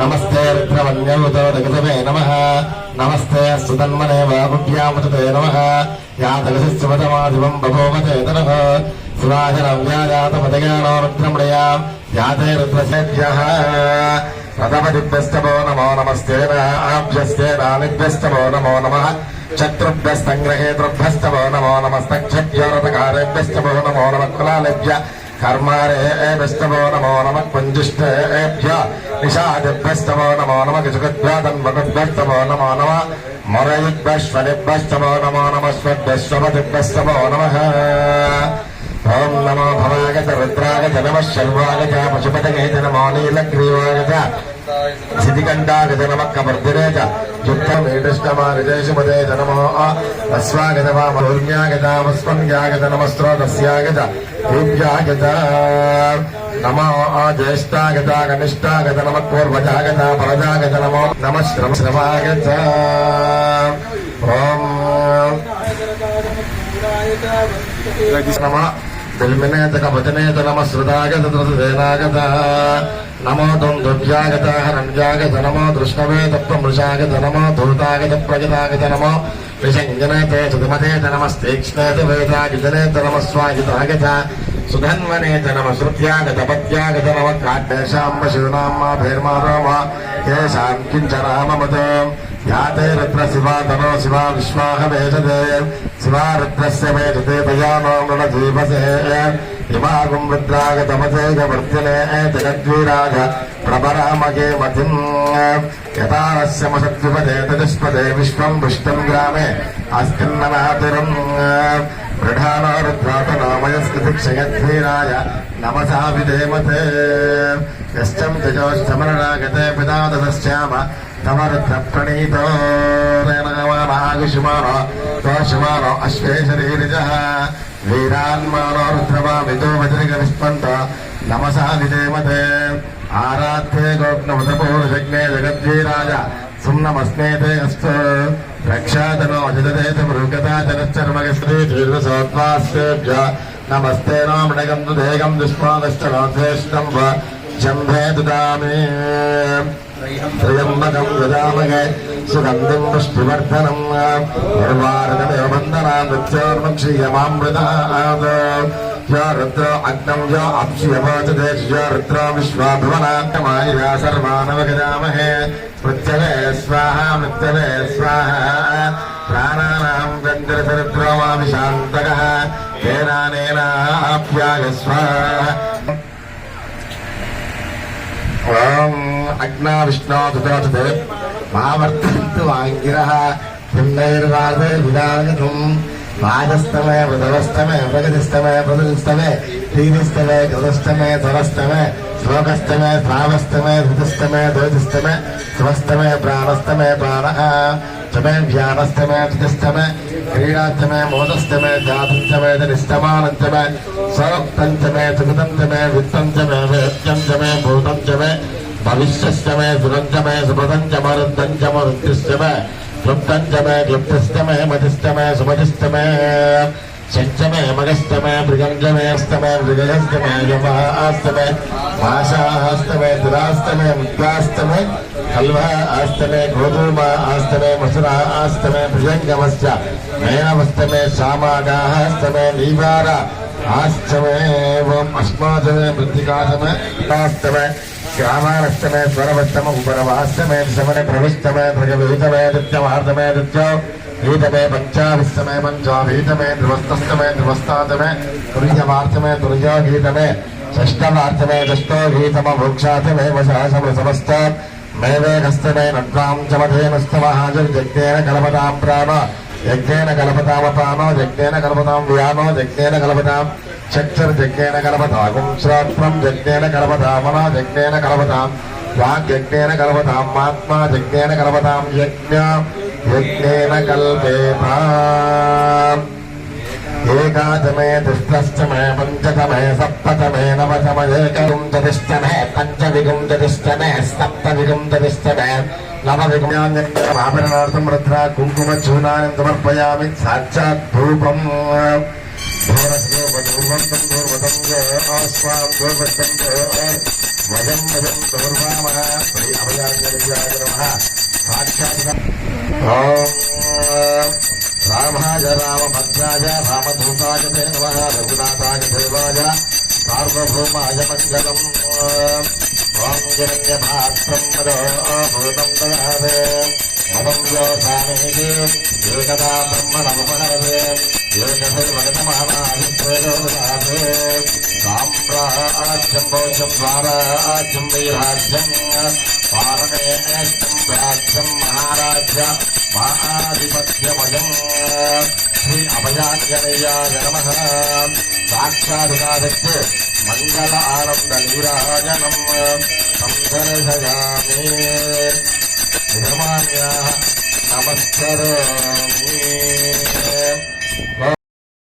నమస్తే రుద్రవన్యవతోదగతమే నమ. నమస్తే సుతన్మనే వాగుభ్యామతే నమ. యాతగసివతమాదివం బభోమచేతన శివాజనం వ్యాజాతమతగానో రుద్రమణయా యాతే రుద్రశేభ్య రథపతిభ్యస్తమో నమో నమస్తేనాభ్యస్తేనానిభ్యస్తమో నమో నమ. శత్రుభ్యస్తంగ్రహేతృభ్యస్తమో నమో నమస్తక్షభ్యోరతకారేభ్యస్తమో నమో నమ. కులాలేభ్య కర్మారేభ్యస్తమో నమో నమ కుంజిష్టేభ్య నిషాదిభ్యస్తమో నమో నమ గిజుగద్భ్యాతన్మగద్భ్యస్తమో నమో నమ మొరయుద్భ్యశ్వనిభ్యస్తమో నమో నమ స్వద్భ్యశ్వపతిభ్యస్తమో నమ ఓం నమో భవాగత రుద్రాగత నమ శర్వాగత పశుపతగే నమో నీలగ్రీవాగత సిద్ధికంఠాగత నమ కమర్దినే చ యుక్తమేటష్టమాగజేషుమదే నమో అస్వాగత వామూర్మ్యాగత వస్మన్యాగత నమస్త్రోదస్యాగత దేవ్యాగత నమో జ్యేష్టాగత కనిష్టాగత నమ పూర్వజాగత పరజాగత నమో నమ శ్రమ శ్రమాగత ఓం నమ దిల్మినేత కవచనేత నమ శృతాగత నమో తం దుర్యాగత నమో దృష్ణవే తత్వమృషాగత నమో ధూతాగత ప్రగతాగత నమో విషంజనేతే సుధమతేత నమస్తీక్ష్ణేత వేదాగితనేత నమ స్వాగితాగత సుధన్వనేత నమ శృత్యాగత పత్యాగత నమ కాడ్డేశాంబ శివనామ భైర్మారామ కేశాం యాతే రుద్ర శివా తనో శివా విశ్వాహ వేషతే శివా రుద్రస్య వేషతే తయానో మృణ జీవసే ఇమాగం రుద్రాగతమసేగవర్జనే జగద్వీరాజ ప్రభరామగే మతిం యథారస్యమసద్విపదే తజస్పదే విశ్వం విష్ణుం గ్రామే అస్కిన్ననాతిరం ప్రధానో రుద్రాతనామయస్కృతిక్షయద్వీరాయ నమసా విధేమతే యష్టం తజోష్టమరణాగతే పితాదశ్యామ తమ రుద్ర ప్రణీతో నాగుషుమానో దోషమానో అశ్వే శరీరిజ వీరాన్మానో రుద్రమామితో వజ్రిక విస్పంత నమసా విధేమతే ఆరాధ్యే గోప్నమతపూర్వజజ్ఞే జగద్వీరాజ సుమ్నమస్నేతే అస్తు రక్షాతనో అజితదేత మృగతాచరశ్చర్మగశ్రీ తీర్థసోత్వాస్యేభ్య నమస్తే నో మృగం దుదేగం దుష్పాదశ్చ నోద్వేష్టం శంభే దుదామి త్రయంబకం దదామగే సుగంధిం పుష్టివర్ధనం నిర్వారకమేవ వందనా మృత్యోర్మక్షీయమామృతాద్ యో రుద్ర అగ్నం యో అప్స్యవోచతే యో రుద్ర విశ్వాభువనామాయ సర్వానవగజామహే మృత్యవే స్వాహ మృత్యవే స్వాహ. ప్రాణానాం గంధరసరుద్రోమామి శాంతక తేనానేనాప్యాయ స్వాహ. ఓం అగ్నా విష్ణో దుతోచతే మావర్తంతు వాంగిరః. పున్నైర్వాదే విదాగతం వాజస్తమే श्लोकस्तमे श्रावस्तमे धृतस्तमे द्वैतस्तमे श्वस्तमे प्राणस्तमे, प्राणः तमे, व्यानस्तमे धृतस्तमे क्रीडास्तमे, मोदस्तमे, जातस्तमे निष्ठमानन्तमे स्वक्तन्तमे सुकृतन्तमे वित्तन्तमे वेद्यन्तमे भूतन्तमे भविष्यस्तमे सुरन्तमे सुभदन्तमरुन्दन्तमरुद्धिस्तमे क्लुप्तन्तमे क्लुप्तस्तमे मतिस्तमे सुमतिस्तमे चञ्चमे मगस्तमे मृगञ्जमेऽस्तमे मृगयस्तमे यमः भाषाः अस्तमे दुरास्तमे मुद्रास्तमे हल्वः आस्तमे गोधूमा आस्तमे मसुरा आस्तमे भुजङ्गमश्च नयनमस्तमे श्यामागाः अस्तमे नीवार आस्तमे एवम् अस्मादमे मृत्तिकासमे तास्तमे ग्रामानस्तमे स्वरवस्तम उपरवास्तमे समने प्रविष्टमे भगविहितमे दृत्यमार्दमे दृत्यो శమన ప్రవిష్టమే భగవీతమే నిత్యమార్తమే నిత్యో గీతమే పంచావిస్తమే పంచాభీతమే ధ్రువస్తమే ధ్రువస్తాతమే తుర్యవార్తమే తుర్యో గీతమే షష్టవార్తమే షష్టో గీతమ భోక్షాతమే వశాసమ సమస్త మేవే హస్తమే నడ్వాం చమధేనస్తమహాజర్యజ్ఞేన కలపతాం ప్రాణ యజ్ఞేన కలపతామ ప్రాణో యజ్ఞేన కలపతాం వ్యానో యజ్ఞేన కలపతాం చక్షుర్యజ్ఞేన కలపతాగుం శ్రోత్రం యజ్ఞేన కలపతామనో యజ్ఞేన కలపతాం వాగ్యజ్ఞేన కలపతాం ఆత్మా యజ్ఞేన కలపతాం యజ్ఞ యజ్ఞేన కల్పేతాం ఏకాదమే దుష్టష్టమే పంచతమే సప్తతమే నవతమేకం చతిష్టమే పంచవిగుంజతిష్టమే సప్తవిగుంజతిష్టమే నవవిగుణాభరణార్థం రుద్ర కుంకుమ చూనాన్ని रामाय रामभद्राय रामधूताय ते नमः रघुनाथाय देवाय सार्वभौमाय मङ्गलम् ॐ जन्यभात्रम् मदोभूतम् மகாராஜம் மகாராஜ மகாதிபத்தியமயம். ஸ்ரீ அபயாஞ்சனையாய நம சாட்சாதுகாரத்து மங்கள ஆனந்த நீராஜனம். சந்தர்சயாமே நிஜமான்யா நமஸ்கரோமி.